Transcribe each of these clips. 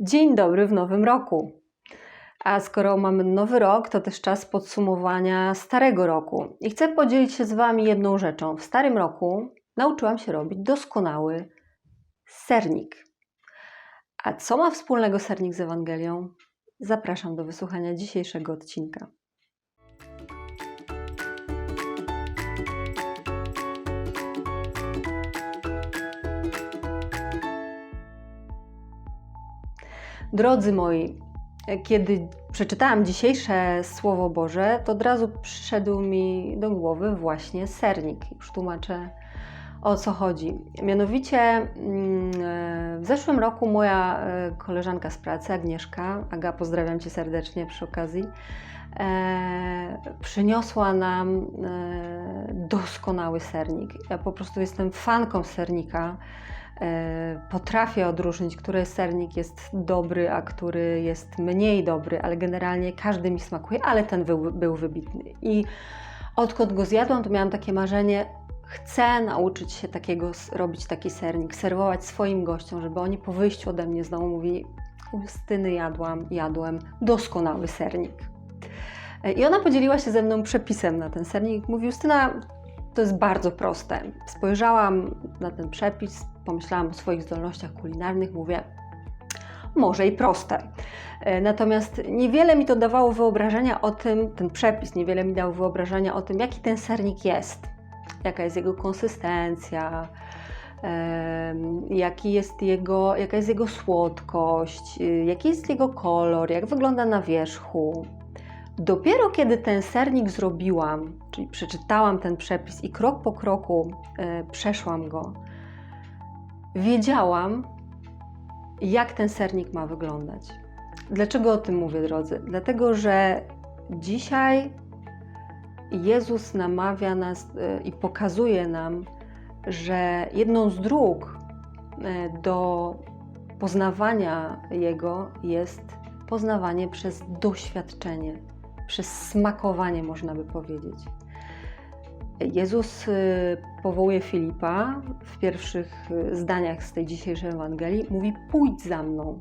Dzień dobry w nowym roku. A skoro mamy nowy rok, to też czas podsumowania starego roku. I chcę podzielić się z Wami jedną rzeczą. W starym roku nauczyłam się robić doskonały sernik. A co ma wspólnego sernik z Ewangelią? Zapraszam do wysłuchania dzisiejszego odcinka. Drodzy moi, kiedy przeczytałam dzisiejsze Słowo Boże, to od razu przyszedł mi do głowy właśnie sernik. Już tłumaczę o co chodzi. Mianowicie mm, w zeszłym roku moja e, koleżanka z pracy, Agnieszka, Aga, pozdrawiam Cię serdecznie przy okazji, e, przyniosła nam e, doskonały sernik. Ja po prostu jestem fanką sernika. E, potrafię odróżnić, który sernik jest dobry, a który jest mniej dobry, ale generalnie każdy mi smakuje, ale ten był, był wybitny. I odkąd go zjadłam, to miałam takie marzenie, chcę nauczyć się takiego, robić taki sernik, serwować swoim gościom, żeby oni po wyjściu ode mnie znowu mówili, Justyny jadłam, jadłem doskonały sernik. E, I ona podzieliła się ze mną przepisem na ten sernik. Mówi, Justyna, to jest bardzo proste. Spojrzałam na ten przepis, pomyślałam o swoich zdolnościach kulinarnych, mówię, może i proste. E, Natomiast niewiele mi to dawało wyobrażenia o tym, ten przepis, niewiele mi dał wyobrażenia o tym, jaki ten sernik jest, jaka jest jego konsystencja, jaki jest jego, jaka jest jego słodkość, y, jaki jest jego kolor, jak wygląda na wierzchu. Dopiero kiedy ten sernik zrobiłam, czyli przeczytałam ten przepis i krok po kroku e, przeszłam go, wiedziałam, jak ten sernik ma wyglądać. Dlaczego o tym mówię, drodzy? Dlatego, że dzisiaj Jezus namawia nas e, i pokazuje nam, że jedną z dróg e, do poznawania Jego jest poznawanie przez doświadczenie, przez smakowanie, można by powiedzieć. Jezus y, powołuje Filipa w pierwszych y, zdaniach z tej dzisiejszej Ewangelii. Mówi: Pójdź za mną.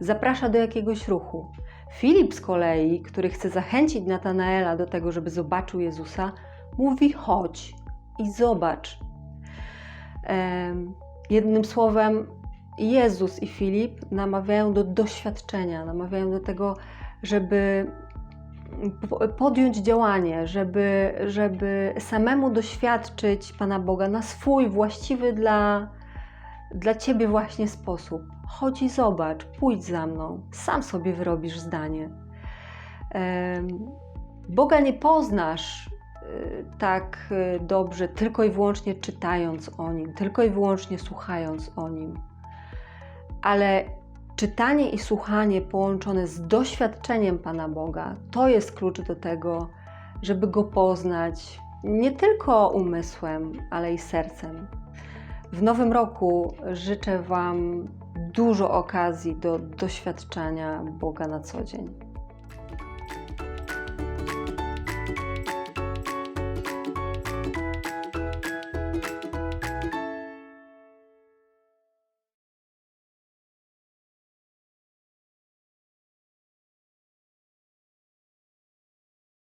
Zaprasza do jakiegoś ruchu. Filip z kolei, który chce zachęcić Natanaela do tego, żeby zobaczył Jezusa, mówi: Chodź i zobacz. Jednym słowem, Jezus i Filip namawiają do doświadczenia, namawiają do tego, żeby podjąć działanie, żeby, żeby samemu doświadczyć Pana Boga na swój właściwy dla, dla Ciebie właśnie sposób. Chodź i zobacz, pójdź za mną, sam sobie wyrobisz zdanie. Boga nie poznasz y, tak y, dobrze tylko i wyłącznie czytając o Nim, tylko i wyłącznie słuchając o Nim. Ale czytanie i słuchanie połączone z doświadczeniem Pana Boga to jest klucz do tego, żeby Go poznać nie tylko umysłem, ale i sercem. W nowym roku życzę Wam dużo okazji do doświadczania Boga na co dzień.